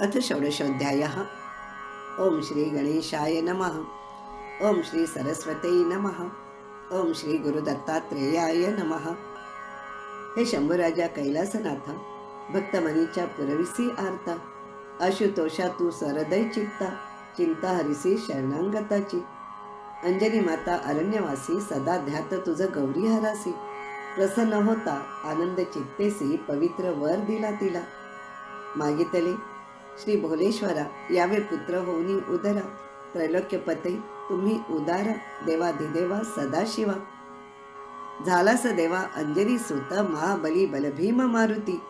अथ षोडशोऽध्यायः। ॐ श्रीगणेशाय नमः। ॐ श्री सरस्वते नमः। ॐ श्री गुरुदत्तात्रेयाय नमः। हे शंभूराजा कैलासनाथ भक्तमनीच्या पुरविसी आरता आशुतोषा तू सरदय चित्ता चिंता हरिसी शरणांगताची अंजनी माता अरण्यवासी सदा ध्यात तुझं गौरी हरासी प्रसन्न होता आनंद चित्तेसी पवित्र वर दिला तिला. मागितले श्री भोलेश्वरा यावे पुत्र होऊनी उदरा. त्रैलोक्यपते तुम्ही उदार देवाधिदेवा सदाशिवा. झालास देवा अंजनी सुत महाबली बलभीम मारुती.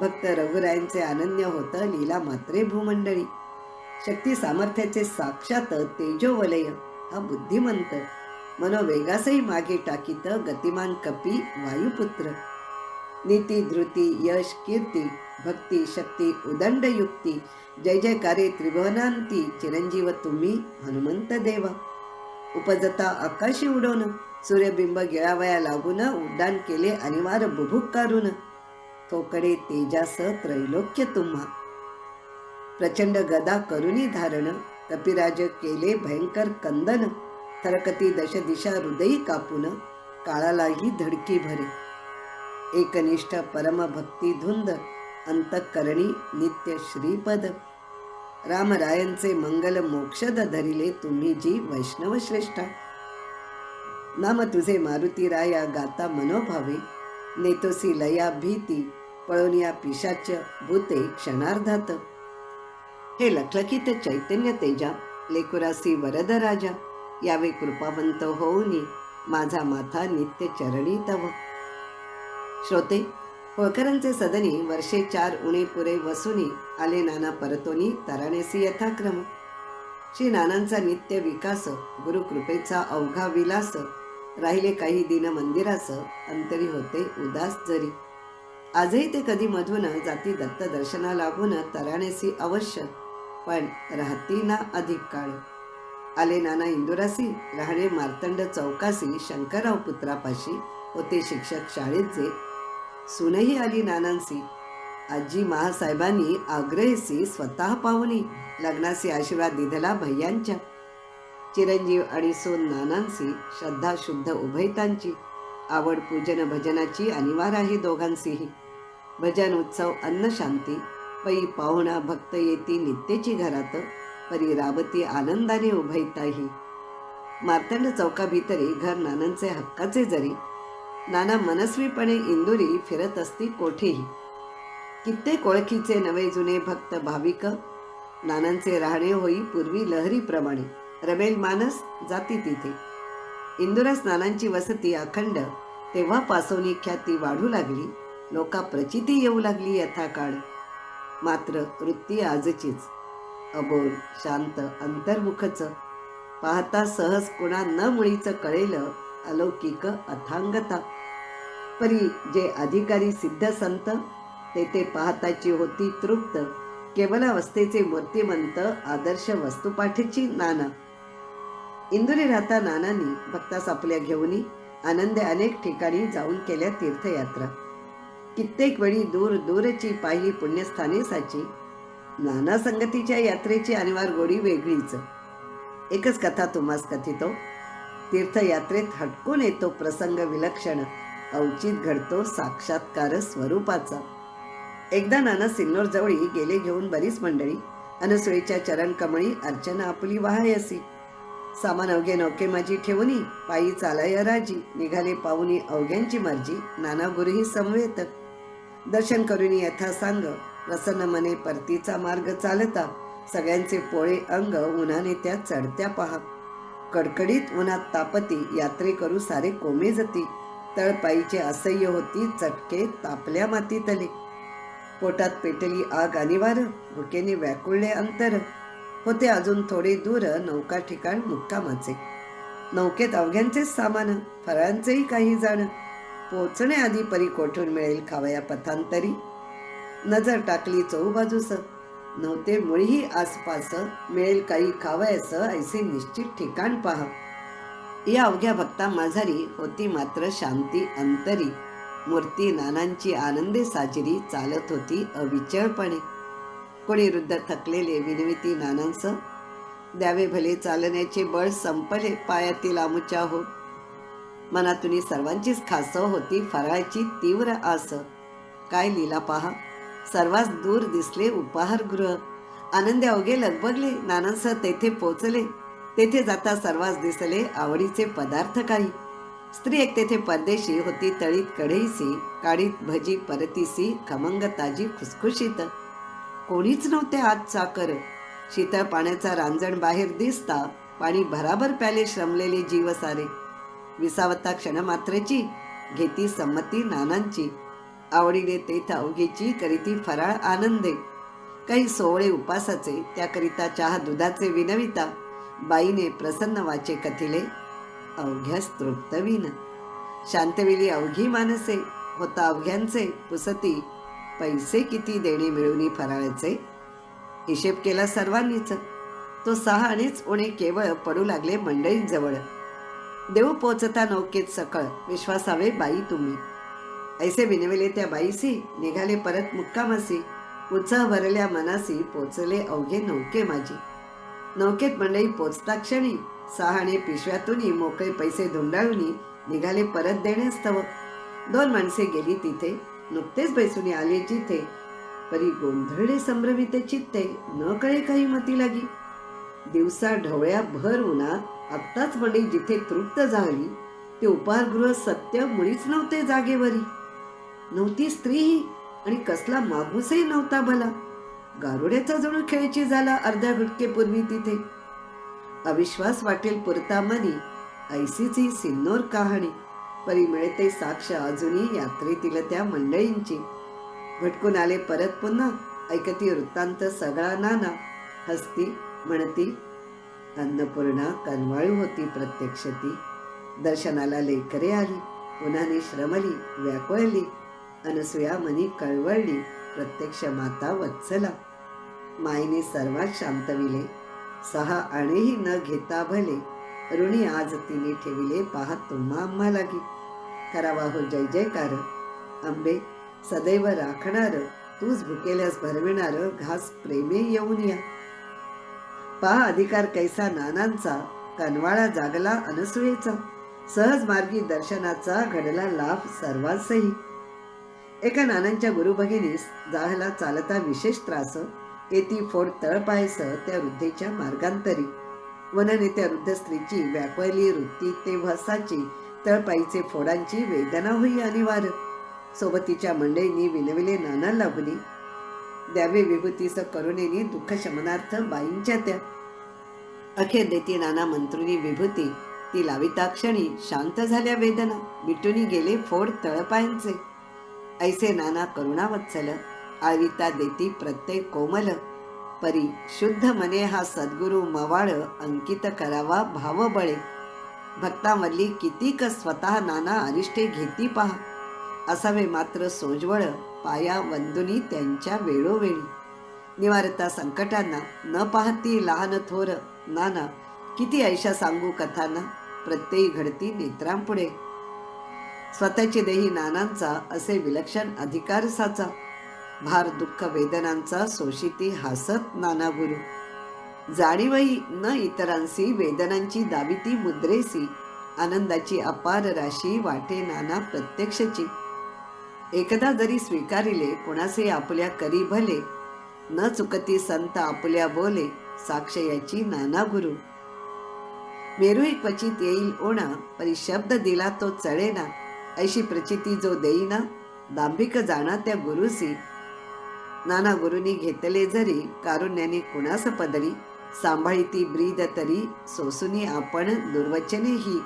भक्त रघुरायांचे अनन्य होत लीला मात्रे भूमंडळी शक्ती सामर्थ्याचे साक्षात तेजोवलय. हा बुद्धिमंत. मनोवेगासही मागे टाकीत गतिमान कपी वायुपुत्र. नीती धृती यश कीर्ती भक्ती शक्ती उदंड युक्ती। जय जयकारे त्रिभुवनांती चिरंजीव तुम्ही हनुमंत देवा। उपजता आकाशी उडवून सूर्यबिंब गिळावया लागून उड्डाण केले अनिवार्य बुभुक्कारून थोकडे तेजास त्रैलोक्य तुम्हा। प्रचंड गदा करुणी धारण कपिराज केले भयंकर कंदन। थरकती दश दिशा हृदयी कापून काळालाही धडकी भरे। एकनिष्ठ परमभक्ती धुंद अंतकरणी नित्य श्रीपद. रामरायांचे मंगल मोक्षद धरिले तुम्ही जी वैष्णव श्रेष्ठा. नाम तुझे मारुती राया गाता मनोभावे नेतोसी लया भीती पळून या पिशाच भूते क्षणार्धात. हे लखलखित चैतन्य तेजा लेकुरासी वरद राजा यावे कृपावंत होऊनी माझा माथा नित्य चरणी तव. श्रोते होळकरांचे सदनी वर्षे चार उणे पुरे वसुनी आले नाना परतोनी तराणेसी यथाक्रम. श्री नानांचा नित्य विकास गुरुकृपेचा अवघा विलास राहिले काही दिन मंदिरास अंतरी होते उदास जरी. आजही ते कधी मधून जाती दत्त दर्शना लागून तराणेसी अवश्य पण राहती ना अधिक काळ. आले नाना इंदुरासी राहणे मार्तंड चौकासी शंकरराव पुत्रापाशी होते शिक्षक शाळेचे सुनही आली नानांसी. आजी महासाहेबांनी आग्रहीसी स्वतः पाहुणी लग्नाशी आशीर्वाद दिधला भैयांच्या. चिरंजीव आणि सोन नानांसी श्रद्धा शुद्ध उभयतांची. आवड पूजन भजनाची अनिवार्य आहे दोघांसीही. भजन उत्सव अन्न शांती. पै पाहुणा भक्त येती नित्यची घरात. परी राबती आनंदाने उभयताही. मार्तंड चौकाभितरी घर नानांचे हक्काचे जरी. नाना मनस्वीपणे इंदुरी फिरत असती कोठेही. कित्येक ओळखीचे नवे जुने भक्त भाविक नानांचे राहणे होई पूर्वी लहरीप्रमाणे. रमेल मानस जाती तिथे. इंदुरास नानांची वसती अखंड. तेव्हापासून ख्याती वाढू लागली. लोका प्रचिती येऊ लागली यथाकाळ. मात्र वृत्ती आजचीच. अबोल शांत अंतर्मुखच. पाहता सहज कुणा न मुळीचं कळेल अलौकिक अथांगता. परी जे अधिकारी सिद्ध संत ते ते पाहताची होती तृप्त. केवलावस्थेचे मूर्तिमंत आदर्श वस्तुपाठीची नाना. इंदुरी राहता नानांनी भक्तास आपल्या घेऊन आनंदे अनेक ठिकाणी जाऊन केल्या तीर्थयात्रा. कित्येक वेळी दूर दूरची पाहिली पुण्यस्थाने साची नाना संगतीच्या यात्रेची अनिवार्य गोडी वेगळीच. एकच कथा तुम्हास कथितो. तीर्थयात्रेत हटकून येतो प्रसंग विलक्षण. अवचित घडतो साक्षात्कार स्वरूपाचा. एकदा नाना सिन्नोर जवळी गेले घेऊन बरीच मंडळी अनसुळीच्या चरण कमळी अर्चना आपली वाहायसी. सामान अवघे नौके माझी ठेवूनी पायी चालाय राजी. निघाले पाहुनी अवघ्यांची मर्जी नाना गुरुही समवेत. दर्शन करून यथा सांग प्रसन्न मने परतीचा मार्ग चालता. सगळ्यांचे पोळे अंग उन्हाने त्या चढत्या पहा. कडकडीत उन्हात तापती यात्रेकरू सारे कोमे जती. तळपाईचे असह्य होती चटके तापल्या मातीतले पोटात पेटली आग अनिवार्य भुकेने व्याकुळले अंतर. होते अजून थोडे दूर नौका ठिकाण मुक्कामाचे. नौकेत अवघ्यांचेच सामान फळांचेही काही जाण. पोचण्याआधी परी कोठून मिळेल खावया पथांतरी? नजर टाकली चौबाजूस. नव्हते मुळीही आसपास मिळेल काही खावयास ऐसे निश्चित ठिकाण पहा. या अवघ्या भक्ता माझारी होती मात्र शांती अंतरी. मूर्ती नानांची आनंदे साजरी चालत होती अविचळपणे. कोणी वृद्ध थकलेले विनविती नानांस द्यावे भले चालण्याचे बळ संपले पायातील आमुच्या हो. मनातून सर्वांचीच खास होती फराळाची तीव्र आस. काय लीला पहा. सर्वात दूर दिसले उपाहारगृह आनंदी अवघे लगबगले नानांसह तेथे पोचले. तेथे जाता सर्वांस दिसले आवडीचे पदार्थ काही. स्त्री एक तेथे परदेशी होती तळीत कढईसी काढीत भजी परतीसी खमंग ताजी खुसखुशीत. कोणीच नव्हते आज चाकर. शीतळ पाण्याचा रांजण बाहेर दिसता पाणी भराभर प्याले श्रमलेले जीव सारे विसावता क्षणमात्रेची घेती संमती नानांची. आवडीने ते अवघीची करीती फराळ आनंदे. काही सोहळे उपासाचे त्याकरिता चहा दुधाचे विनविता बाईने प्रसन्न वाचे कथिले अवघ्यास तृप्तवीन शांतवेली अवघी मानसे होता अवघ्यांचे पुसती पैसे किती देणे मिळवणी फराळाचे? हिशेब केला सर्वांनीच. तो सहा आणिच उणे केवळ पडू लागले मंडळींजवळ. देऊ पोचता नौकेत सकळ विश्वासावे बाई तुम्ही. ऐसे विनविले त्या बाईसी निघाले परत मुक्कामासी उत्साह भरल्या मनासी पोचले अवघे नौके माझी. नौकेत मंडळी पोचता क्षणी सहाणे पिशव्यातून मोकळे पैसे धुंडाळून निघाले परत देण्यास्तव दोन माणसे गेली तिथे नुकतेच बैसून आले जिथे. परी गोंधळले संभ्रमिते चित्ते न कळे काही मती लागी. दिवसा ढवळ्या भर उन्हात आत्ताच मंडळी जिथे तृप्त झाली ते उपहारगृह सत्य मुळीच नव्हते जागेवरी. नव्हती स्त्रीही आणि कसला मागूसही नव्हता भला गारुड्याचा जणू खेळची झाला अर्ध्या घुटकेपूर्वी तिथे. अविश्वास वाटेल पुरता मनी ऐसीची सिन्नोर कहाणी. परी मिळते साक्ष अजूनही यात्रेतील त्या मंडळींची. भटकून आले परत पुन्हा ऐकती वृत्तांत सगळा नाना. हस्ती म्हणती अन्नपूर्णा कनवाळू होती प्रत्यक्ष ती दर्शनाला लेकरे आली. उन्हाने श्रमली व्याकुळली. अनसुया मनी कळवळली. प्रत्यक्ष माता वत्सला. मायने सर्वात शांतविले सहा आणेही न घेता भले. ऋणी आज तिने ठेविले पाहत तुम्हा आम्हा लागी. करावा हो जय जयकार. आंबे सदैव राखणार. तूच भुकेल्यास भरविणार. घास प्रेमे येऊन या. पहा अधिकार कैसा नानांचा. कनवाळा जागला अनसुयेचा. सहज मार्गी दर्शनाचा घडला लाभ सर्वांसही. एका नानांच्या गुरुभगिनीस जाहला चालता विशेष त्रास येती फोड तळपायस त्या वृद्धेच्या मार्गांतरी. वनने त्या वृद्ध स्त्रीची व्यापली वृत्ती ते भसाची तळपाईचे फोडांची वेदना होई अनिवार्य. सोबतीच्या मंडळींनी विनविले नाना लाभली द्यावे विभूतीस करुणेनी दुःख शमनार्थ बाईंच्या त्या. अखेर देती नाना मंत्रुनी विभूती ती लाविता क्षणी शांत झाल्या वेदना मिटूनी गेले फोड तळपायांचे. ऐसे नाना करुणावत्सल आविता देती प्रत्येक कोमल. परी शुद्ध मने हा सद्गुरु मवाळ अंकित करावा भावबळे. भक्तामधली कितीक स्वतः नाना अरिष्टे घेती पहा. असावे मात्र सोजवळ पाया वंदुनी त्यांच्या वेळोवेळी. निवारता संकटांना न पाहती लहान थोर नाना किती ऐशा सांगू कथांना? प्रत्ययी घडती नेत्रांपुढे. स्वतःची देही नानांचा असे विलक्षण अधिकार साचा. भार दुःख वेदनांचा सोशिती हासत नाना गुरु जाणीवही न इतरांसी वेदनांची दाविती मुद्रेसी. आनंदाची अपार राशी वाटे नाना प्रत्यक्षची. एकदा जरी स्वीकारिले कोणासे आपल्या करी भले. न चुकती संत आपल्या बोले साक्ष याची नाना गुरु मेरू क्वचित येईल ओणा परी शब्द दिला तो चळेना ऐशी प्रचिती जो देईना दांभिक जाणा त्या गुरुसी नाना गुरुनी घेतले जरी कारुण्याने कुणास पदरी सांभाळीती ब्रीद तरी सोसुनी आपण दुर्वचने ही.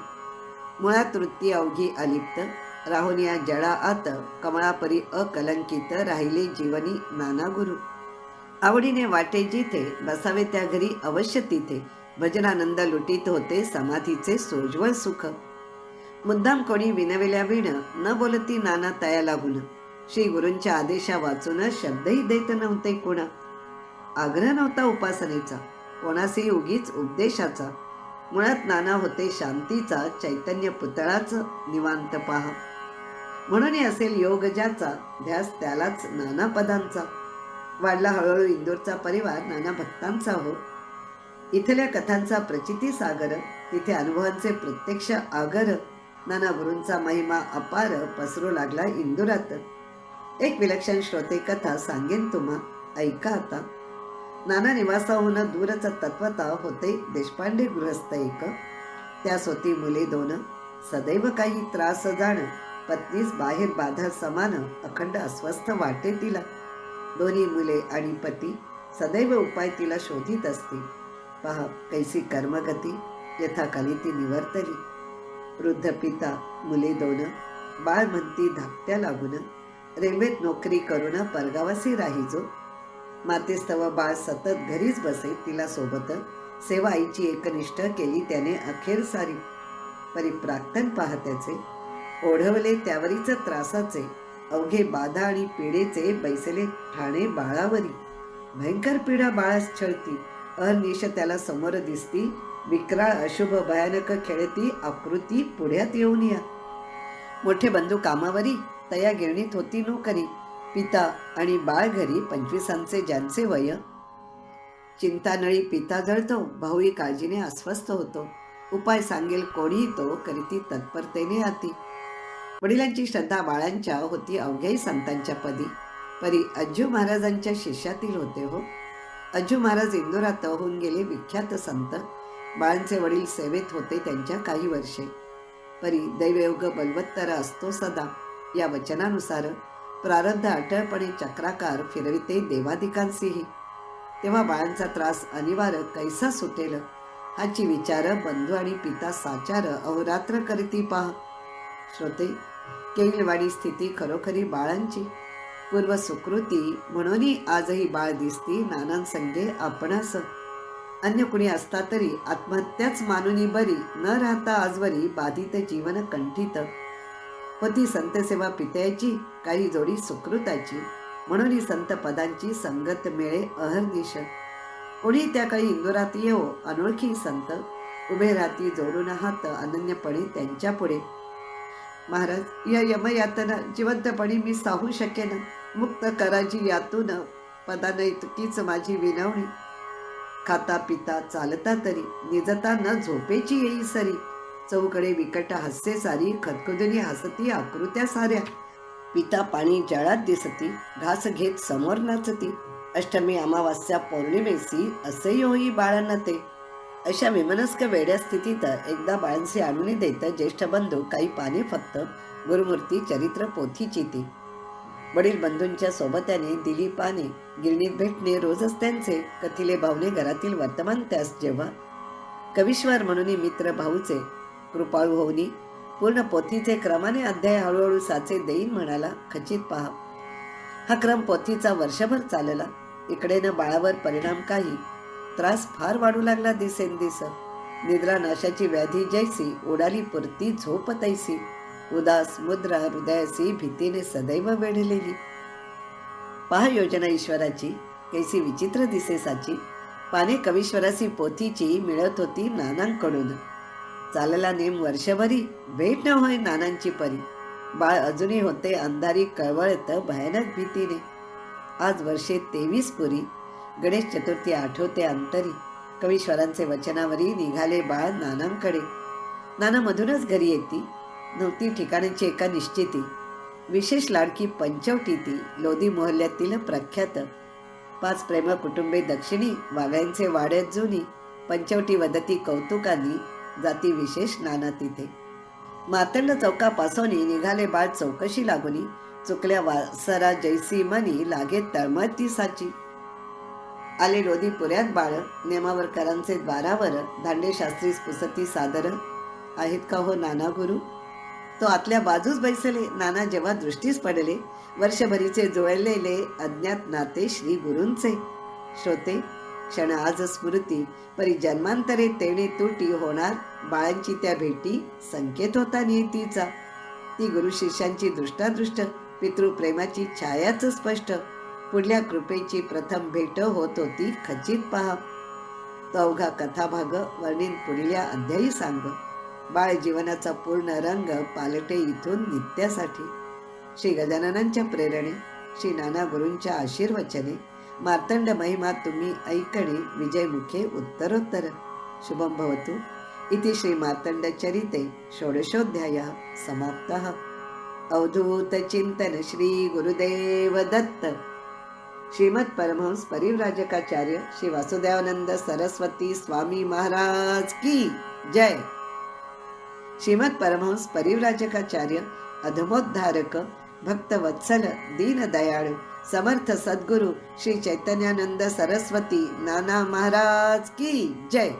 मुळात वृत्ती अवघी अलिप्त राहून या जळा आत कमळापरी अकलंकित राहिले जीवनी नाना गुरु. आवडीने वाटे जिथे बसावे त्या घरी अवश्य तिथे. भजनानंद लुटीत होते समाधीचे सोज्वळ सुख. मुद्दाम कोणी विनविल्या विण न बोलती नाना तया लागून श्री गुरूंच्या आदेशा वाचून शब्दही देत नव्हते कोणा. आग्रह नव्हता उपासनेचा कोणासही उगीच उपदेशाचा. मुळात नाना होते शांतीचा चैतन्य पुतळाच निवांत पहा. म्हणून असेल योग ज्याचा ध्यास त्यालाच नाना पदांचा वाढला हळूहळू इंदूरचा परिवार नाना भक्तांचा हो. इथल्या कथांचा प्रचिती सागर तिथे अनुभवांचे प्रत्यक्ष आगर. नाना गुरूंचा महिमा अपार पसरू लागला इंदुरात. एक विलक्षण श्रोते कथा सांगेन तुम्हा. ऐका आता. नाना निवासाहून दूरच तत्वता होते देशपांडे गृहस्थ एक. त्यास होती मुले दोन. सदैव काही त्रास जाण. पत्नीस बाहेर बाधा समान. अखंड अस्वस्थ वाटे तिला. दोन्ही मुले आणि पती सदैव उपाय तिला शोधित असते. पहा कैसी कर्मगती. यथाकाली ती निवर्तली. वृद्ध पिता मुले दोन बाळ म्हणती धाकट्या लागून रेल्वेत नोकरी करून परगावासी राहीजो. मातेस्तव बाळ सतत घरीच बसे तिला सोबत सेवा आईची एकनिष्ठ केली त्याने अखेर सारी परिप्राक्तन पाहत्याचे. ओढवले त्यावरीच त्रासाचे अवघे बाधा आणि पिढेचे बैसले ठाणे बाळावरी. भयंकर पीडा बाळास छळती अनिश त्याला समोर दिसती विक्राळ अशुभ भयानक खेळती आकृती पुढ्यात येऊन या. मोठे बंधू कामावरी तया गिरणीत होती नोकरी. पिता आणि बाळ घरी पंचवीसांचे ज्यांचे वय. चिंतानळी पिता जळतो भाऊही काळजीने अस्वस्थ होतो. उपाय सांगेल कोणीही तो करीती तत्परतेने आती. वडिलांची श्रद्धा बाळांच्या होती अवघ्याही संतांच्या पदी. परी अज्जू महाराजांच्या शिष्यातील होते हो. अज्जू महाराज इंदोरात होऊन गेले विख्यात संत. बाळांचे वडील सेवेत होते त्यांच्या काही वर्षे. परी दैवयोग बलवत्तर असतो सदा. या वचनानुसार प्रारब्ध अटळपणे चक्राकार फिरविते देवादिकांसीही. तेव्हा बाळांचा त्रास अनिवार्य कैसा सुटेल? हाची विचार बंधू आणि पिता साचार अहोरात्र करीती पहा. श्रोते केविलवाडी स्थिती खरोखरी बाळांची. पूर्व सुकृती म्हणूनही आजही बाळ दिसती नानांसंगे आपणास. अन्य कुणी असता तरी आत्महत्याच मानुनी बरी न राहता आजवरी बाधित जीवन कंठित. होती संतसेवा पित्याची काही जोडी सुकृताची. म्हणून ही संत पदांची संगत मिळे अहर्निश कोणी त्या काळी इंदोरात हो, अनोळखी संत. उभे राहती जोडून हात अनन्यपणे त्यांच्या पुढे. महाराज या यमयातना जिवंतपणी मी साहू शकेन. मुक्त कराजी यातून पदानं इतकीच माझी विनवणी. खाता पिता चालता तरी निजता न झोपेची येई सरी. चौकडे विकट हास्य सारी खदखुदनी हसती आकृत्या साऱ्या. पिता पाणी जळात दिसती घास घेत समोर नाचती. अष्टमी अमावास्या पौर्णिमेसी असेही होई बाळांना ते. अशा विमनस्क वेड्या स्थितीत एकदा बाळांशी आणून देत ज्येष्ठ बंधू काही पाने फक्त गुरुमूर्ती चरित्र पोथीची ती. वडील बंधूंच्या सोबत्याने दिली पाने गिरणीत भेटणे रोजच त्यांचे. कथिले भावने घरातील वर्तमान त्यास जेव्हा कविश्वर म्हणून मित्र भाऊचे कृपाळू होऊनी पूर्ण पोथीचे क्रमाने अध्याय हळूहळू साचे देईन म्हणाला खचित पहा. हा क्रम पोथीचा वर्षभर चालला. इकडे न बाळावर परिणाम काही. त्रास फार वाढू लागला दिसेन दिस. निद्रा नाशाची व्याधी जैसी उडाली पुरती झोप तैसी. उदास मुद्रा हृदयासी भीतीने सदैव वेढलेली. पहा योजना ईश्वराची कैसी विचित्र दिसेसाची पाने कवीश्वरासी पोथीची मिळत होती नानांकडून. चालला नेम वर्षभरी भेट न होय नानांची परी. बाळ अजूनही होते अंधारी कळवळत भयानक भीतीने. आज वर्षे तेवीस पुरी. गणेश चतुर्थी आठवते अंतरी. कवीश्वरांचे वचनावरी निघाले बाळ नानांकडे. नाना मधूनच घरी येती. नव्हती ठिकाणाची एका निश्चिती. विशेष लाडकी पंचवटी ती लोधी मोहल्ल्यातील प्रख्यात. पाच प्रेम कुटुंबे दक्षिणी वाघ्यांचे वाड्यात जुनी पंचवटी वदती कौतुकानी जाती विशेष नाना तिथे. मातंड चौकापासून निघाले बाळ चौकशी लागुनी चुकल्या वासरा जैसी मनी लागे तळमळती साची. आले लोधी पुऱ्यात बाळ नेमावरकरांचे द्वारावर दांडे शास्त्री पुसती सादर. आहेत का हो नाना गुरु? तो आतल्या बाजूस बैसले. नाना जेव्हा दृष्टीस पडले वर्षभरीचे जुळलेले अज्ञात नाते श्री गुरूंचे श्रोते क्षण आज स्मृती परी जन्मांतरे तेणे तुटी होणार बाळांची त्या भेटी संकेत होता नियतीचा. ती गुरु शिष्यांची दृष्टादृष्ट पितृप्रेमाची छायाच स्पष्ट पुढल्या कृपेची प्रथम भेट होत होती खचित पहा. तो अवघा कथाभाग वर्णीन पुढल्या अध्यायी सांग. बाळ जीवनाचा पूर्ण रंग पालटे इथून नित्यासाठी. श्री गजाननांच्या प्रेरणे श्री नाना गुरूंच्या आशीर्वचने मार्तंड महिमा तुम्ही ऐकणे विजयमुखे उत्तरोत्तर. शुभं भवतु. इति श्री मार्तंड चरिते षोडशोऽध्याय समाप्तः. अवधूत चिंतन श्री गुरुदेव दत्त. श्रीमद परमहंस परिव्राजकाचार्य श्री वासुदेवानंद सरस्वती स्वामी महाराज की जय. श्रीमद परमहंस परिव्राजकाचार्य अधमोद्धारक भक्त वत्सल दीनदयाळू समर्थ सद्गुरु श्री चैतन्यानंद सरस्वती नाना महाराज की जय!